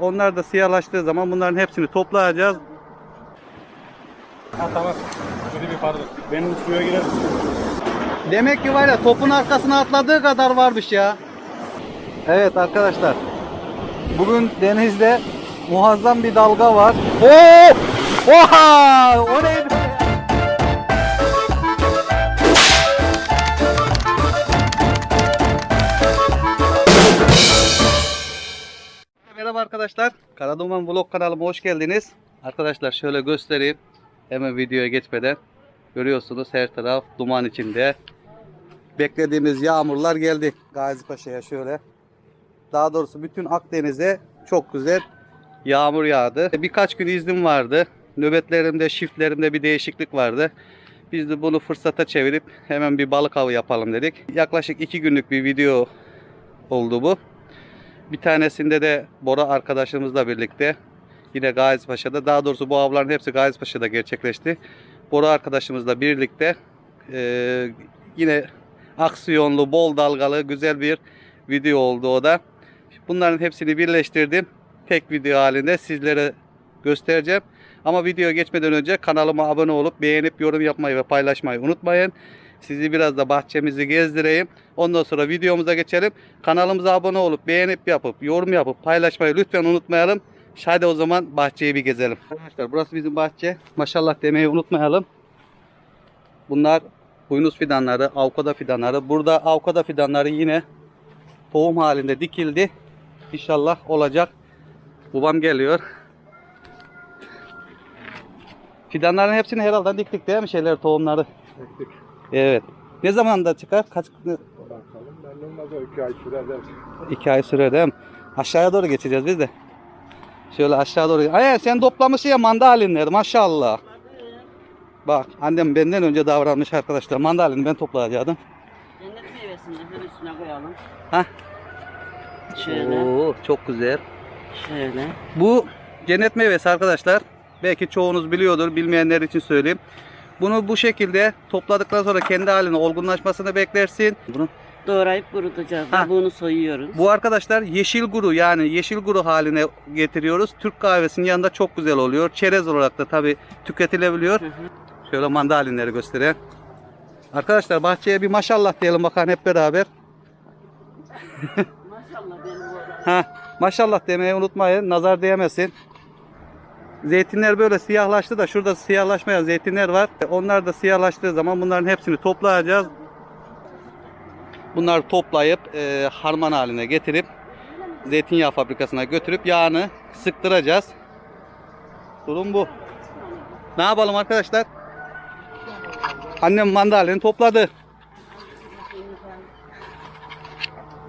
Onlar da siyahlaştığı zaman bunların hepsini toplayacağız. Ha tamam. Şöyle bir pardon. Benim suya girer. Demek ki var ya topun arkasına atladığı kadar varmış ya. Evet arkadaşlar. Bugün denizde muazzam bir dalga var. Oo! Oha! O neydi? Arkadaşlar. Karaduman Vlog kanalıma hoş geldiniz. Arkadaşlar şöyle göstereyim. Hemen videoya geçmeden. Görüyorsunuz her taraf duman içinde. Beklediğimiz yağmurlar geldi Gazi Paşa'ya şöyle. Daha doğrusu bütün Akdeniz'e çok güzel yağmur yağdı. Birkaç gün iznim vardı. Nöbetlerimde, shiftlerimde bir değişiklik vardı. Biz de bunu fırsata çevirip hemen bir balık avı yapalım dedik. Yaklaşık iki günlük bir video oldu bu. Bir tanesinde de Bora arkadaşımızla birlikte yine Gazi Paşa'da daha doğrusu bu avların hepsi Gazi Paşa'da gerçekleşti. Bora arkadaşımızla birlikte eee, yine aksiyonlu, bol dalgalı güzel bir video oldu o da. Bunların hepsini birleştirdim. Tek video halinde sizlere göstereceğim. Ama videoya geçmeden önce kanalıma abone olup beğenip yorum yapmayı ve paylaşmayı unutmayın. Sizi biraz da bahçemizi gezdireyim. Ondan sonra videomuza geçelim. Kanalımıza abone olup beğenip yapıp yorum yapıp paylaşmayı lütfen unutmayalım. Hadi o zaman bahçeyi bir gezelim. Arkadaşlar burası bizim bahçe. Maşallah demeyi unutmayalım. Bunlar Huynus fidanları, avokado fidanları. Burada avokado fidanları yine tohum halinde dikildi. İnşallah olacak. Babam geliyor. Fidanların hepsini herhalde diktik değil mi şeyler tohumları? Ektik. Evet. Ne zaman da çıkar? Kaç Bakalım. Ben olmaz o iki ay sürer der. iki ay sürer değil mi? Aşağıya doğru geçeceğiz biz de. Şöyle aşağı doğru. Ay sen toplamışsın ya mandalinleri maşallah. Bak annem benden önce davranmış arkadaşlar. Mandalini ben toplayacaktım. Cennet meyvesini de hemen üstüne koyalım. Hah. Şöyle, Oo, çok güzel. şöyle. Bu cennet meyvesi arkadaşlar. Belki çoğunuz biliyordur. Bilmeyenler için söyleyeyim. Bunu bu şekilde topladıktan sonra kendi haline olgunlaşmasını beklersin. Bunu Doğrayıp kurutacağız. Ha. Kabuğunu soyuyoruz. Bu arkadaşlar yeşil guru yani yeşil guru haline getiriyoruz. Türk kahvesinin yanında çok güzel oluyor. Çerez olarak da tabi tüketilebiliyor. Hı hı. Şöyle mandalinleri göstereyim. Arkadaşlar bahçeye bir maşallah diyelim bakalım hep beraber. Maşallah benim. Ha, maşallah demeyi unutmayın. Nazar değmesin. Zeytinler böyle siyahlaştı da şurada siyahlaşmayan zeytinler var. Onlar da siyahlaştığı zaman bunların hepsini toplayacağız. Bunları toplayıp e, harman haline getirip zeytinyağı fabrikasına götürüp yağını sıktıracağız. Durum bu. Ne yapalım arkadaşlar? Annem mandalini topladı.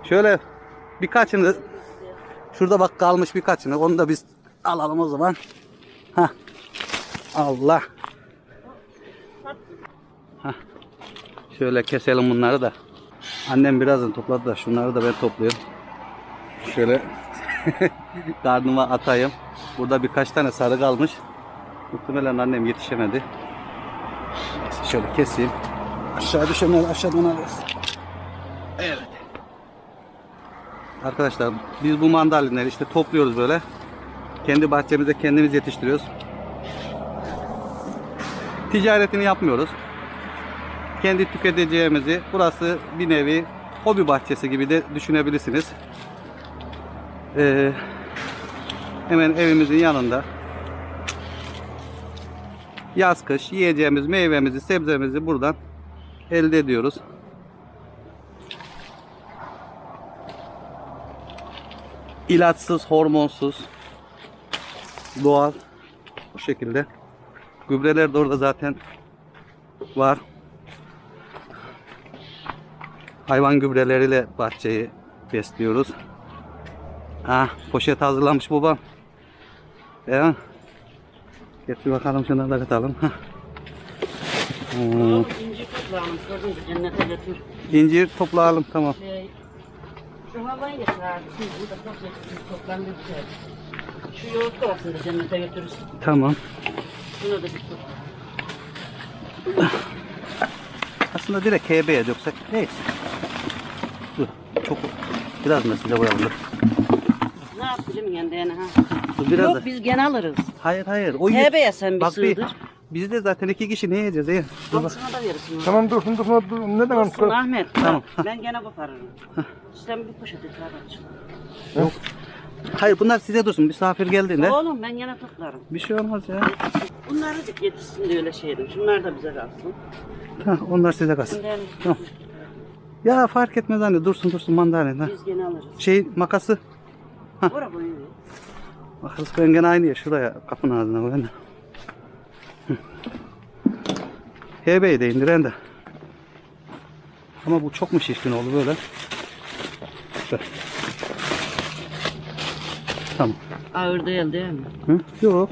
Şöyle birkaçını şurada bak kalmış birkaçını onu da biz alalım o zaman. Hah. Allah. Hah. Şöyle keselim bunları da. Annem birazdan topladı da şunları da ben topluyorum. Şöyle karnıma atayım. Burada birkaç tane sarı kalmış. Muhtemelen annem yetişemedi. Neyse şöyle keseyim. Aşağı düşenler aşağıdan alırız. Evet. Arkadaşlar biz bu mandalinleri işte topluyoruz böyle. Kendi bahçemizde kendimiz yetiştiriyoruz. Ticaretini yapmıyoruz. Kendi tüketeceğimizi burası bir nevi hobi bahçesi gibi de düşünebilirsiniz. Ee, hemen evimizin yanında yaz kış yiyeceğimiz meyvemizi sebzemizi buradan elde ediyoruz. ilaçsız, hormonsuz, doğal bu şekilde. Gübreler de orada zaten var. Hayvan gübreleriyle bahçeyi besliyoruz. Ah, poşet hazırlamış babam. Evet. Getir bakalım şunları da katalım. Hah. Hmm. İncir toplayalım tamam. Şey, şu havayı getir abi. Şimdi burada. Toplandı bir şey. Şu yoğurt kovasını da cennete götürürsün. Tamam. Şunu da bir tut. Aslında direkt HB'ye döksek neyse. Dur. Çok biraz mesele koyalım. dur. Ne yap biliyor senin yanında ha. Dur biraz Yok da. biz gene alırız. Hayır hayır. O Hebeye sen bir Bak bir. sığdır. Biz de zaten iki kişi ne yiyeceğiz? iyi? Dur bak. Da verirsin. onu. Tamam dursun dursun dur. Ne demek? Olsun Ahmet. Tamam. Ben gene koparırım. Sen bir poşet etrafı aç. Hayır bunlar size dursun. Misafir geldiğinde. Oğlum ben gene toplarım. Bir şey olmaz ya. Bunları da yetişsin de öyle şey edin. Şunlar da bize kalsın. Hah, onlar size kalsın. Tamam. Ya fark etmez anne. Dursun dursun mandalina. biz gene alırız. Şey makası. Bora boyu. Bakarız ben gene aynı ya. Şuraya kapının ağzına. Hı. Hebeyi de indiren de. Ama bu çok mu şişkin oldu böyle? Böyle. Tamam. Ağır değil değil mi? Hı? Yok.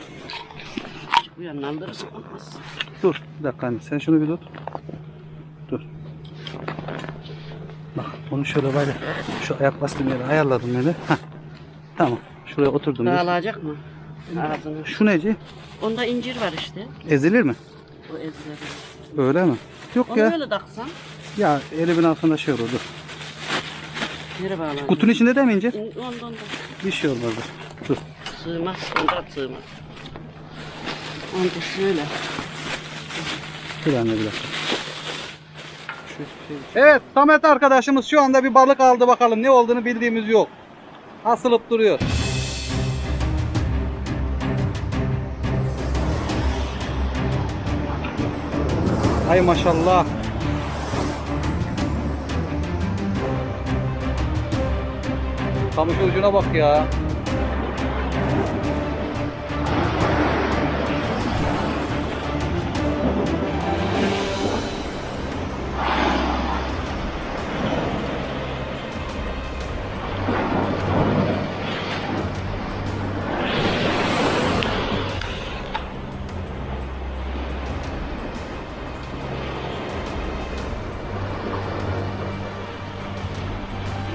Çık bu yanına. Olmaz. Dur. Bir dakika anne. Sen şunu bir tut. Dur. Bak bunu şöyle böyle şu ayak bastığım yere ayarladım böyle. Heh. Tamam. Şuraya oturdum. Dağılacak mı? Ağzını. Şu neci? Onda incir var işte. Ezilir mi? O ezileri. Öyle mi? Yok Onu ya. öyle taksan. Ya elimin altında şey olur. Dur. Nereye bağlanacak? Kutunun içinde de mi incir? İn- Ondan da. Bir şey olmaz. Dur. Sığmaz. Onda sığmaz. Onda şöyle. Bir anne bir dakika. Evet Samet arkadaşımız şu anda bir balık aldı bakalım. Ne olduğunu bildiğimiz yok. Asılıp duruyor. Ay maşallah. Kamış ucuna bak ya.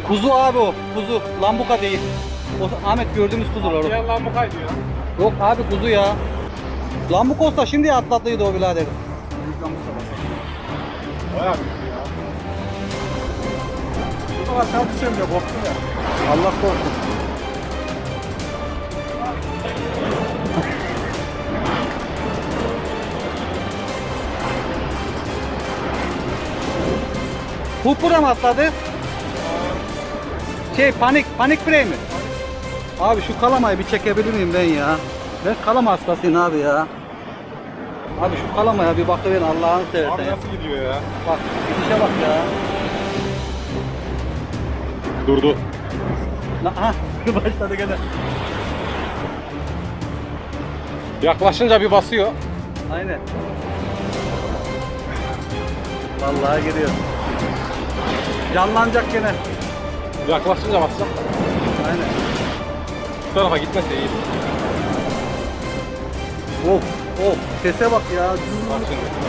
Kuzu abi o. Kuzu. Lambuka değil. O Ahmet gördüğümüz kuzu orada. Diğer lamba kaydı ya. Yok abi kuzu ya. Lambuk olsa şimdi atlatlıydı o birader. Büyük lamba da. Bayağı büyük ya. Burada aşağı düşeceğim diye korktum ya. Allah korusun. Hupura mı atladı? Şey panik, panik birey mi? Abi şu kalamayı bir çekebilir miyim ben ya? Ben kalama hastasıyım abi ya. Abi şu kalamaya bir bakıverin Allah'ını seversen. Abi nasıl gidiyor ya? Bak gidişe bak ya. Durdu. La, ha, başladı gene. Yaklaşınca bir basıyor. Aynen. Vallahi giriyor. Canlanacak gene. Yaklaşınca basacak. Aynen. Şu tarafa gitmese iyi. Of of sese bak ya. Bak şimdi.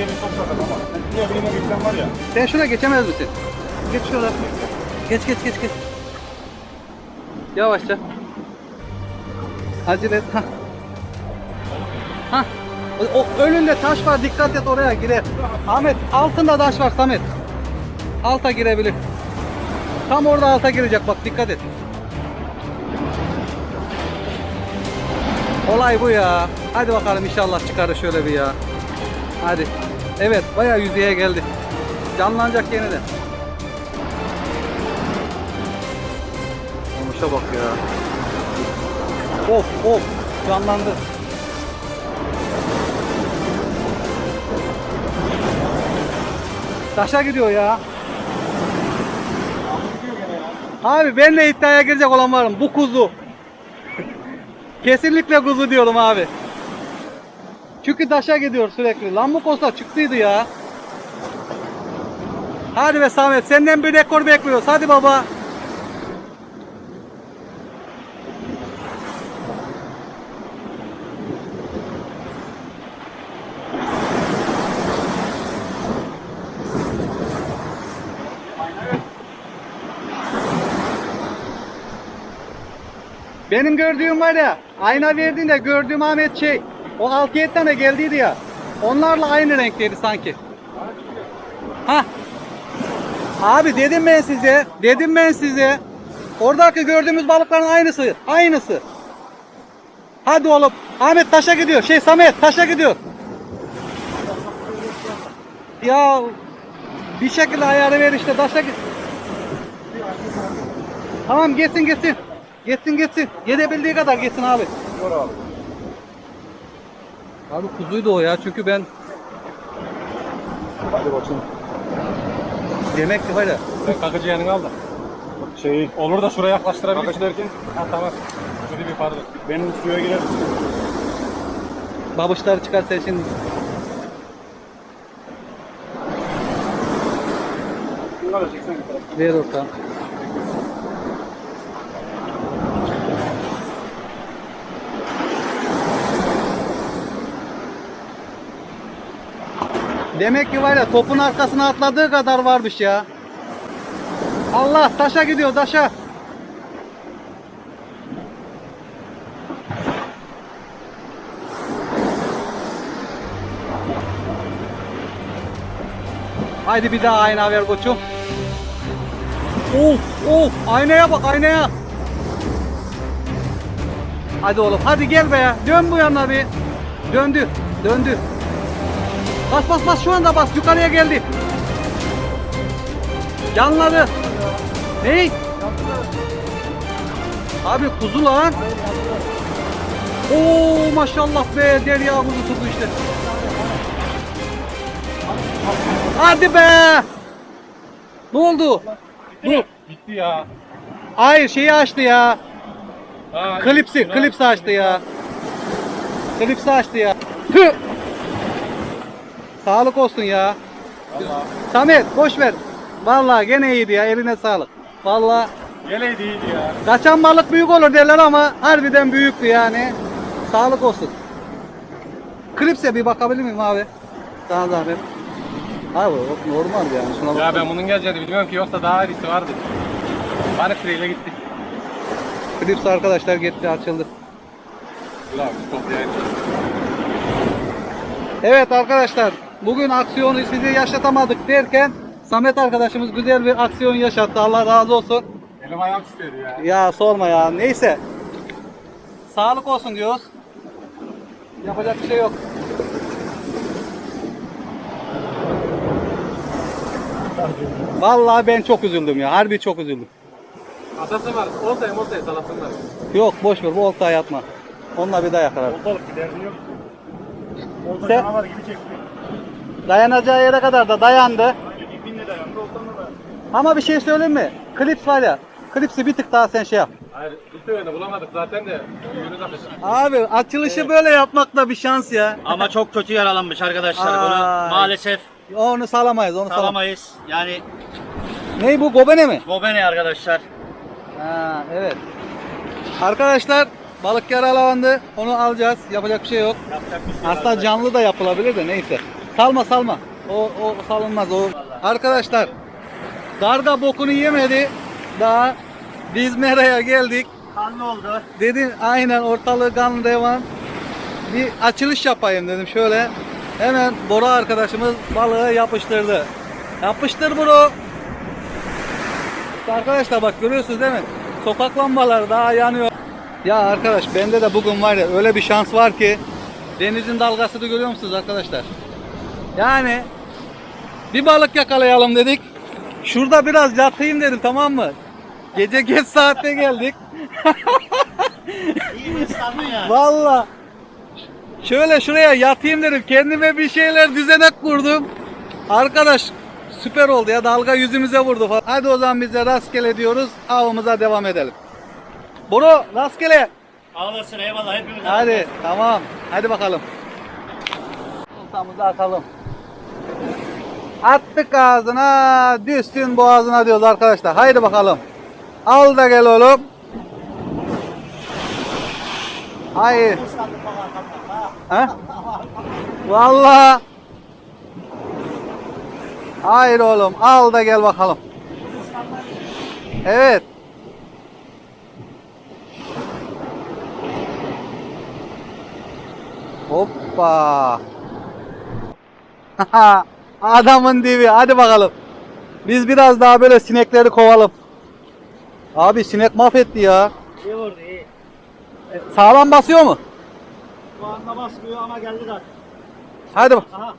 Yeni çok sakat ama. Buraya birine gitsen var ya. Sen şuraya geçemez misin? Geç şuraya. Geç geç geç geç. Yavaşça. Acele et. Hah. O, o önünde taş var dikkat et oraya girer. Ahmet altında taş var Samet. Alta girebilir. Tam orada alta girecek bak dikkat et. Olay bu ya. Hadi bakalım inşallah çıkarır şöyle bir ya. Hadi. Evet bayağı yüzeye geldi. Canlanacak yeniden. Olmuşa bak ya. Of of canlandı. Taşa gidiyor ya. Abi benle iddiaya girecek olan varım. Bu kuzu. Kesinlikle kuzu diyorum abi. Çünkü taşa gidiyor sürekli. Lambuk olsa çıktıydı ya. Hadi be Samet senden bir rekor bekliyoruz. Hadi baba. Gördüğüm var ya, ayna verdiğinde gördüğüm Ahmet şey, o 6-7 tane geldiydi ya, onlarla aynı renkteydi sanki. Ha. Abi dedim ben size, dedim ben size. Oradaki gördüğümüz balıkların aynısı. Aynısı. Hadi oğlum. Ahmet taşa gidiyor. Şey Samet taşa gidiyor. Ya bir şekilde ayarı ver işte taşa git. Tamam gitsin gitsin. Gitsin gitsin. Yedebildiği kadar gitsin abi. Dur abi. Abi kuzuydu o ya çünkü ben Hadi bakayım. demek ki hala. Sen kakıcı yanına al da. Şeyi. Olur da şuraya yaklaştırabilirsin. Kakıcı derken? Ha tamam. Şöyle bir pardon. Benim suya girer. Babuşları çıkar sen şimdi. Şunları çeksen bir tarafa. Ver orta. Demek ki var ya topun arkasına atladığı kadar varmış ya. Allah taşa gidiyor taşa. Haydi bir daha ayna ver koçum. Of of aynaya bak aynaya. Hadi oğlum hadi gel be ya. Dön bu yana bir. Döndü. Döndü. Bas bas bas şu anda bas. Yukarıya geldi. Yanladı. Ney? Abi kuzu lan. Oo maşallah be derya kuzusu işte. Hadi be. Ne oldu? Dur. Gitti ya. Hayır şeyi açtı ya. Ha, Klipsi, klipsi açtı ya. Klipsi açtı ya. Tüh. Sağlık olsun ya. Vallahi. Samet boş ver. Vallahi gene iyiydi ya eline sağlık. Vallahi Geleydi iyiydi ya. kaçan balık büyük olur derler ama harbiden büyüktü yani. Sağlık olsun. Klipse bir bakabilir miyim abi? Sana zahmet. Abi o normal yani. Şuna Ya ben bunun geleceğini bilmiyorum ki yoksa daha iyisi vardı. Bari freyle gitti. Klips arkadaşlar gitti açıldı. Dur abi toplayayım. Evet arkadaşlar bugün aksiyonu sizi yaşatamadık derken Samet arkadaşımız güzel bir aksiyon yaşattı. Allah razı olsun. Elim ayağım titredi ya. Ya sorma ya. Neyse. Sağlık olsun diyoruz. Yapacak bir şey yok. Vallahi ben çok üzüldüm ya. Harbi çok üzüldüm. Atası var. Oltaya moltaya salasınlar. Yok boş ver bu oltaya yatma. Onunla bir daha yakalar. Oltalık bir derdi yok. Olta Sen- canavar gibi çekti. Dayanacağı yere kadar da dayandı. İpinle dayandı. Oltanla da. Ama bir şey söyleyeyim mi? Klips var ya. Klipsi bir tık daha sen şey yap. Hayır. Tane bulamadık zaten de. Yürü. Abi açılışı böyle yapmak da bir şans ya. Ama çok kötü yaralanmış arkadaşlar. Bunu Ay. maalesef Onu salamayız, onu salamayız. salamayız. Yani Ney bu gobene mi? Gobene arkadaşlar. Ha evet. Arkadaşlar balık yaralandı. Onu alacağız. Yapacak bir şey yok. Yapacak bir şey yok Aslında canlı da yapılabilir de neyse. Salma salma. O, o salınmaz o. Arkadaşlar darga bokunu yemedi. Daha biz meraya geldik. Kanlı oldu. Dedim aynen ortalığı kan devam. Bir açılış yapayım dedim şöyle. Hemen Bora arkadaşımız balığı yapıştırdı. Yapıştır bro. İşte arkadaşlar bak görüyorsunuz değil mi? Sokak lambaları daha yanıyor. Ya arkadaş bende de bugün var ya öyle bir şans var ki denizin dalgasını görüyor musunuz arkadaşlar? Yani bir balık yakalayalım dedik. Şurada biraz yatayım dedim tamam mı? Gece geç saatte geldik. İyi ıslanma ya. Valla. Şöyle şuraya yatayım dedim. Kendime bir şeyler düzenek kurdum. Arkadaş süper oldu ya. Dalga yüzümüze vurdu falan. Hadi o zaman biz de rastgele diyoruz. Avımıza devam edelim. Bro rastgele. Ağlasın eyvallah hepimiz. Hadi tamam. Hadi bakalım. Oltamızı atalım. Attık ağzına, düşsün boğazına diyoruz arkadaşlar. Haydi bakalım. Al da gel oğlum. Hayır. Ha? Vallahi. Hayır oğlum al da gel bakalım. Evet. Hoppa. Adamın dibi. Hadi bakalım. Biz biraz daha böyle sinekleri kovalım. Abi sinek mahvetti ya. İyi vurdu iyi. Sağlam basıyor mu? Bu anda basmıyor ama geldi zaten. Hadi bak. Aha.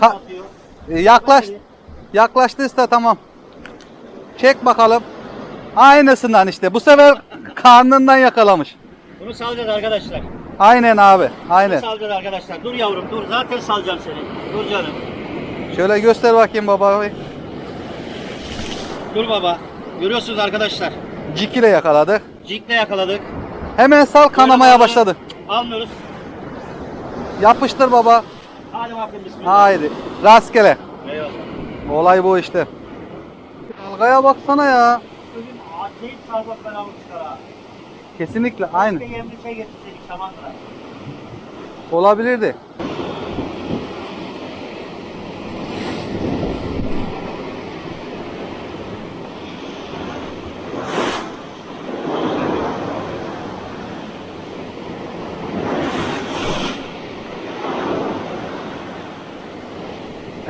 Ka- atıyor. E, Yaklaş. Yaklaştıysa tamam. Çek bakalım. Aynısından işte. Bu sefer karnından yakalamış. Bunu salacağız arkadaşlar. Aynen abi. Aynen. Bunu salacağız arkadaşlar. Dur yavrum dur. Zaten salacağım seni. Dur canım. Şöyle göster bakayım baba. Dur baba. Görüyorsunuz arkadaşlar. Cik ile yakaladık. Jig'le yakaladık. Hemen sal kanamaya başladı. Almıyoruz. Yapıştır baba. Hadi bakayım bismillah. Haydi. Rastgele. Eyvallah. Olay bu işte. Dalgaya baksana ya. Bugün acayip sarmak ben almışlar ha. Kesinlikle aynı. Yemli şey getirseydik. Olabilirdi.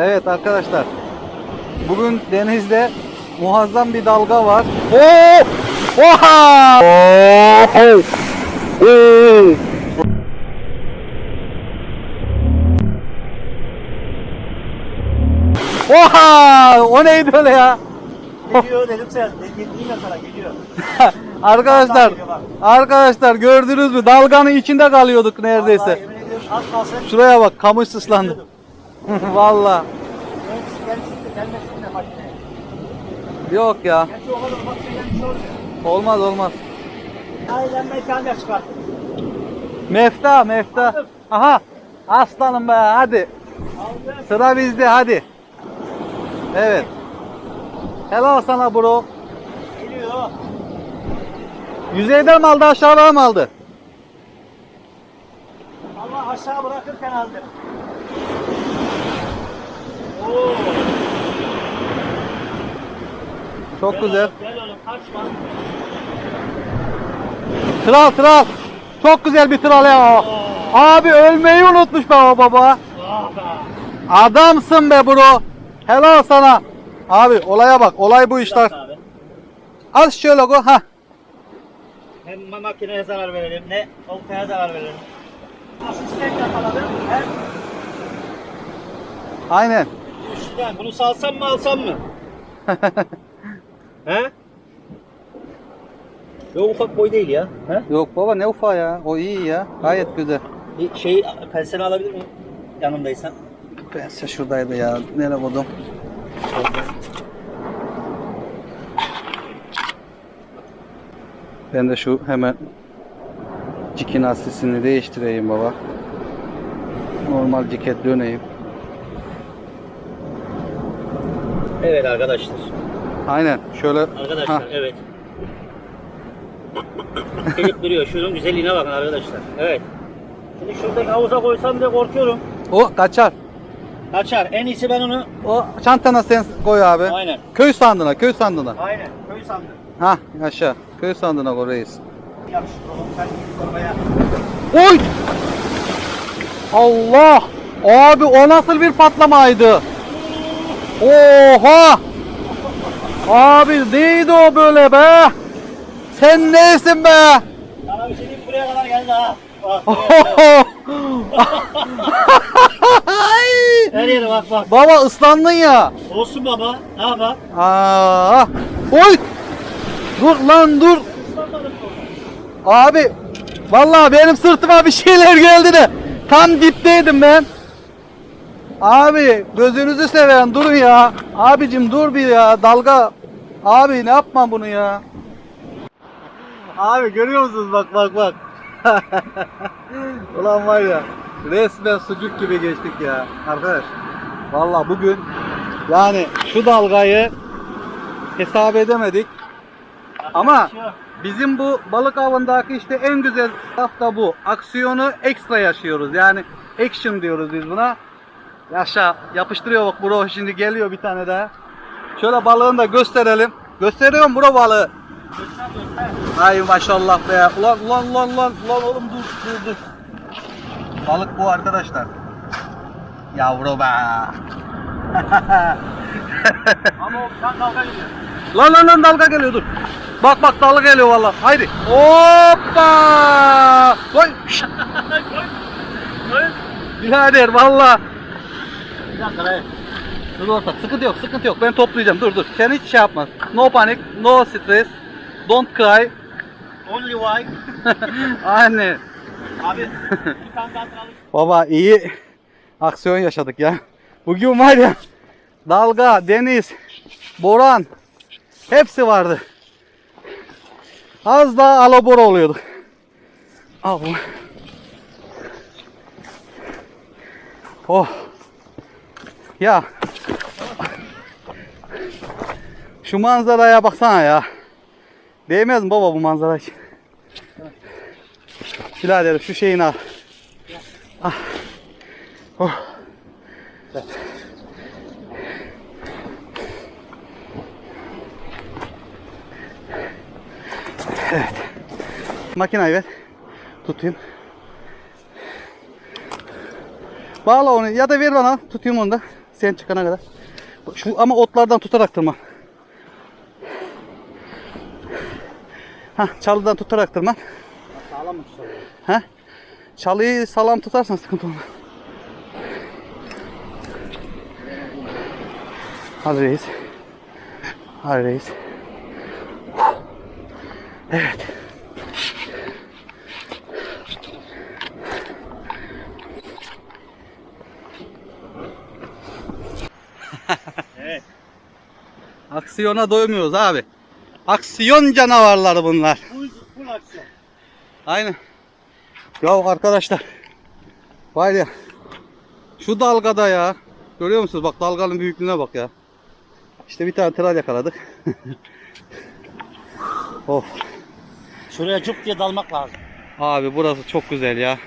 Evet arkadaşlar. Bugün denizde muazzam bir dalga var. Oo! Oha! Oo! Oo! Oha! O neydi öyle ya? Geliyor dedim sen. Yine sana geliyor. arkadaşlar, arkadaşlar gördünüz mü? Dalganın içinde kalıyorduk neredeyse. Şuraya bak, kamış ıslandı. Valla. Yok ya. Olmaz olmaz. Aynen mekanda çıkarttım. Mefta, mefta. Aha. Aslanım be hadi. Sıra bizde hadi. Evet. Helal sana bro. Geliyor. Yüzeyden mi aldı aşağıdan mı aldı? Allah aşağı bırakırken aldım. Oo. Çok Gel güzel. oğlum, Gel oğlum kaçma. Tral tral. Çok güzel bir tral ya. Abi ölmeyi unutmuş be o baba. Ah be. Adamsın be bro. Helal sana. Abi olaya bak. Olay bu işler. Az şöyle go. Ha. Hem ma- makineye zarar verelim ne oltaya zarar verelim. Asistan yakaladım. Hem Aynen. Üstten bunu salsam mı alsam mı? He? Yok ufak boy değil ya. He? Yok baba ne ufa ya. O iyi ya. Gayet güzel. Bir şey penseli alabilir miyim? Yanımdaysan. Ben size şuradaydı ya. Nereye koydum? Ben de şu hemen cikin asisini değiştireyim baba. Normal ciket döneyim. Evet arkadaşlar. Aynen. Şöyle. Arkadaşlar Ha, evet. Gelip duruyor. Şunun güzelliğine bakın arkadaşlar. Evet. Şimdi şuradaki havuza koysam diye korkuyorum. O kaçar. Kaçar. En iyisi ben onu... O çantana sen koy abi. Aynen. Köy sandığına, köy sandığına. Aynen. Köy sandım. Ha aşağı. Köy sandığına koy reis. Yapıştır oğlum sen torbaya. Oy! Allah! Abi o nasıl bir patlamaydı? Oha! Abi neydi o böyle be? Sen neysin be? Sana bir şey diyeyim buraya kadar geldi ha. Bak. Ay! Her yere bak bak. Baba ıslandın ya. Olsun baba. Ne yapalım? Aa! Oy! Dur lan dur. Abi vallahi benim sırtıma bir şeyler geldi de tam dipteydim ben. Abi gözünüzü seven durun ya. Abicim dur bir ya dalga. Abi ne yapma bunu ya. Abi görüyor musunuz bak bak bak. Ulan var ya resmen sucuk gibi geçtik ya arkadaş. Vallahi bugün yani şu dalgayı hesap edemedik. ama. Bizim bu balık avındaki işte en güzel taraf da bu. Aksiyonu ekstra yaşıyoruz. Yani action diyoruz biz buna. Yaşa yapıştırıyor bak bro şimdi geliyor bir tane daha. Şöyle balığını da gösterelim. Gösteriyorum bro balığı. Göster göster. Ay maşallah be. Ulan ulan ulan ulan ulan oğlum dur dur dur. Balık bu arkadaşlar. Yavru be. Ama o sen dalga gidiyor. Lan lan lan dalga geliyor dur. Bak bak dalga geliyor valla. Haydi. Hoppa. Koy. Şşt. Birader valla. Bir dakika. Dur orta. Sıkıntı yok sıkıntı yok. Ben toplayacağım. Dur dur. Sen hiç şey yapma. No panic. No stress. Don't cry. Only why. Anne. Abi bir tane daha alalım. Baba iyi aksiyon yaşadık ya. Bugün var ya dalga, deniz, boran hepsi vardı. Az daha alabora oluyorduk. Allah. Oh. Ya. Şu manzaraya baksana ya. Değmez mi baba bu manzara için? Birader şu şeyini al. Oh. Evet. Makinayı ver. Tutayım. Bağla onu ya da ver bana. Tutayım onu da. Sen çıkana kadar. Şu ama otlardan tutarak tırman. Hah, çalıdan tutarak tırman. Sağlam mı tutalım? Ha? Çalıyı sağlam tutarsan sıkıntı olmaz. Hadi reis. Hadi reis. Evet. Aksiyona doymuyoruz abi. Aksiyon canavarları bunlar. Full, full aksiyon. Aynen. Ya arkadaşlar. Var ya. Şu dalgada ya. Görüyor musunuz? Bak dalganın büyüklüğüne bak ya. İşte bir tane tral yakaladık. of. Şuraya cuk diye dalmak lazım. Abi burası çok güzel ya.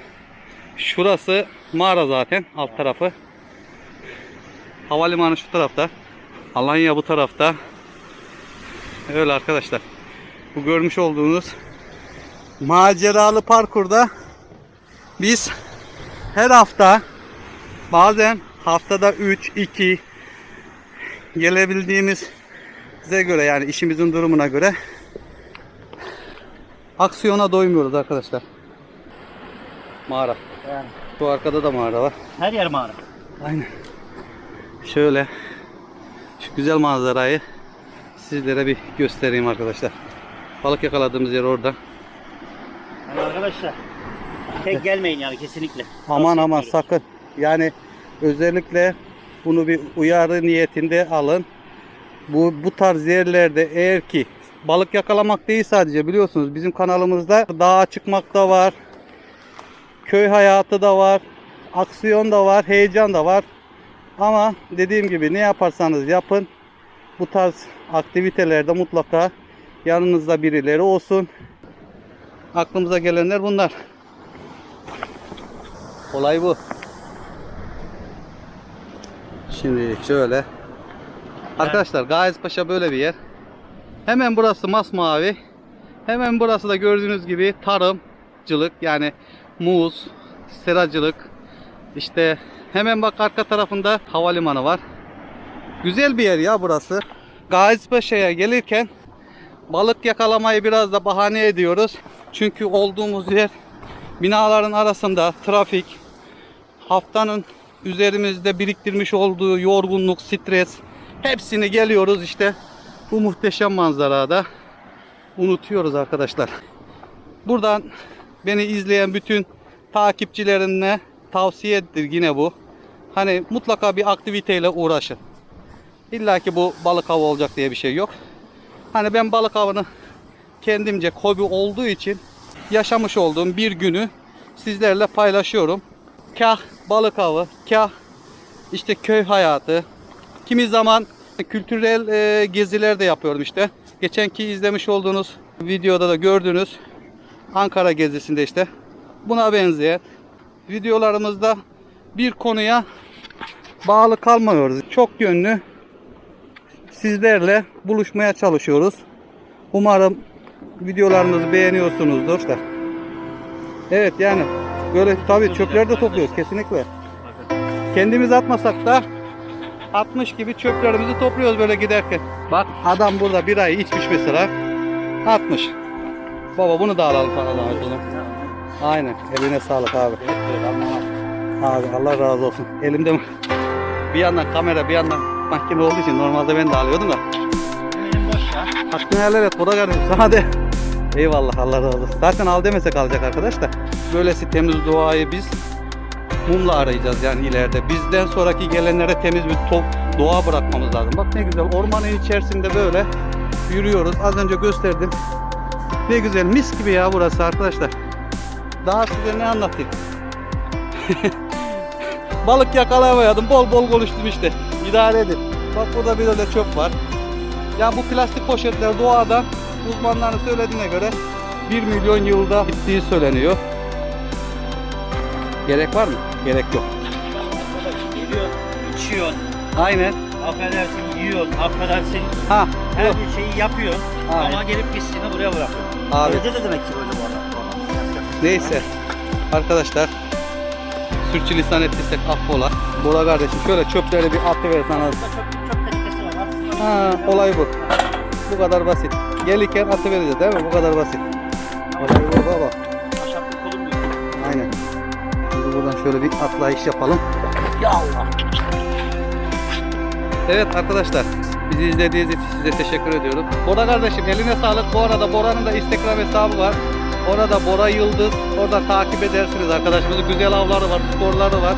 Şurası mağara zaten alt tarafı. Havalimanı şu tarafta. Alanya bu tarafta. Öyle arkadaşlar. Bu görmüş olduğunuz maceralı parkurda biz her hafta bazen haftada 3 2 gelebildiğimiz bize göre yani işimizin durumuna göre aksiyona doymuyoruz arkadaşlar. Mağara. Yani. Şu arkada da mağara var. Her yer mağara. Aynen. Şöyle şu güzel manzarayı sizlere bir göstereyim arkadaşlar. Balık yakaladığımız yer orada. Yani arkadaşlar tek gelmeyin yani kesinlikle. Aman Tavsiye aman ediyoruz. sakın. Yani özellikle bunu bir uyarı niyetinde alın. Bu bu tarz yerlerde eğer ki balık yakalamak değil sadece biliyorsunuz bizim kanalımızda dağa çıkmak da var. Köy hayatı da var. Aksiyon da var, heyecan da var. Ama dediğim gibi ne yaparsanız yapın bu tarz aktivitelerde mutlaka yanınızda birileri olsun. Aklımıza gelenler bunlar. Olay bu. Şimdi şöyle. Arkadaşlar Gazipaşa böyle bir yer. Hemen burası masmavi. Hemen burası da gördüğünüz gibi tarımcılık yani muz, seracılık. İşte hemen bak arka tarafında havalimanı var. Güzel bir yer ya burası. Gazipaşa'ya gelirken balık yakalamayı biraz da bahane ediyoruz. Çünkü olduğumuz yer binaların arasında trafik, haftanın üzerimizde biriktirmiş olduğu yorgunluk, stres hepsini geliyoruz işte bu muhteşem manzarada unutuyoruz arkadaşlar. Buradan beni izleyen bütün takipçilerine tavsiyedir yine bu. Hani mutlaka bir aktiviteyle uğraşın. İlla ki bu balık avı olacak diye bir şey yok. Hani ben balık avını kendimce hobi olduğu için yaşamış olduğum bir günü sizlerle paylaşıyorum. Kah balık avı, kah işte köy hayatı, kimi zaman kültürel e, geziler de yapıyorum işte. Geçenki izlemiş olduğunuz videoda da gördüğünüz Ankara gezisinde işte buna benzeyen videolarımızda bir konuya bağlı kalmıyoruz. Çok yönlü sizlerle buluşmaya çalışıyoruz. Umarım videolarımızı beğeniyorsunuzdur. Evet yani böyle tabii çöpleri de topluyoruz kesinlikle. Kendimiz atmasak da atmış gibi çöplerimizi topluyoruz böyle giderken. Bak adam burada bir ay içmiş mesela. Atmış. Baba bunu da alalım sana da. Aynen. Eline sağlık abi. Abi Allah razı olsun. Elimde bir yandan kamera bir yandan makine olduğu için normalde ben de alıyordum da. Hakkını helal et. Koda kardeşim sana de. Eyvallah Allah razı olsun. Zaten al demese kalacak arkadaş da. Böylesi temiz doğayı biz mumla arayacağız yani ileride. Bizden sonraki gelenlere temiz bir top, doğa bırakmamız lazım. Bak ne güzel ormanın içerisinde böyle yürüyoruz. Az önce gösterdim. Ne güzel mis gibi ya burası arkadaşlar. Daha size ne anlatayım? Balık yakalayamadım. Bol bol konuştum işte. İdare edin. Bak burada bir öyle çöp var. Ya bu plastik poşetler doğada uzmanların söylediğine göre 1 milyon yılda bittiği söyleniyor. Gerek var mı? Gerek yok. Geliyor, içiyorsun, Aynen. affedersin, yiyorsun, affedersin, Ha. her yok. bir şeyi yapıyorsun Aynen. ama gelip pisliğini buraya bırakıyorsun. Abi. Evde de demek ki böyle bu adam. Neyse. Arkadaşlar sürçülisan ettiysek affola. Bora kardeşim şöyle çöpleri bir atıver sana. Burada çok, çok tehlikesi var. Aslında Ha, olay bu. Bu kadar basit. Gelirken atıvereceğiz değil mi? Bu kadar basit. Olay bu baba. Aynen. Şimdi buradan şöyle bir atlayış yapalım. Ya Allah. Evet arkadaşlar bizi izlediğiniz için size teşekkür ediyorum. Bora kardeşim eline sağlık. Bu arada Bora'nın da Instagram hesabı var. Orada Bora Yıldız. Oradan takip edersiniz arkadaşımızın güzel avları var, sporları var.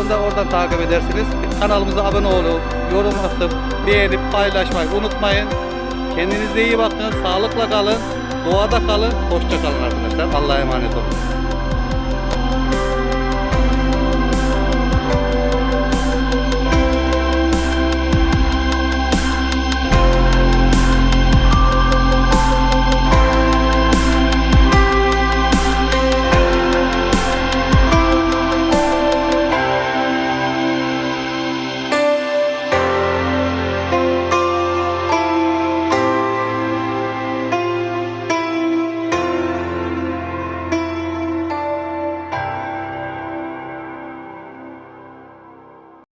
Onu da oradan takip edersiniz. Kanalımıza abone olup, yorum atıp, beğenip paylaşmayı unutmayın. Kendinize iyi bakın, sağlıkla kalın, doğada kalın, hoşça kalın arkadaşlar. Allah'a emanet olun.